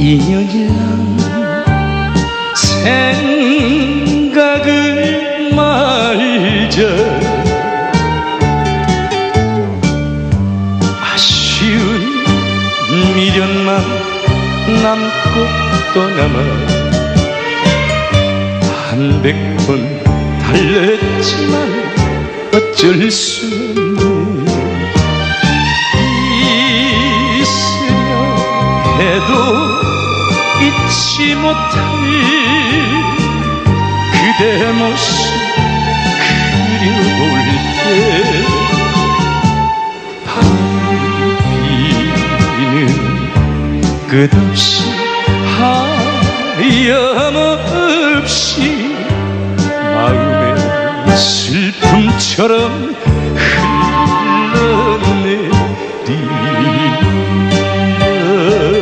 인연이란 생각을 말자 아쉬운 미련만 남고 또 남아 한백 번 달랬지만 어쩔 수 없네. 있으려 해도 잊지 못할 그대 모습 그려볼 때 바람비는 끝없이 하염없이 마음의 슬픔처럼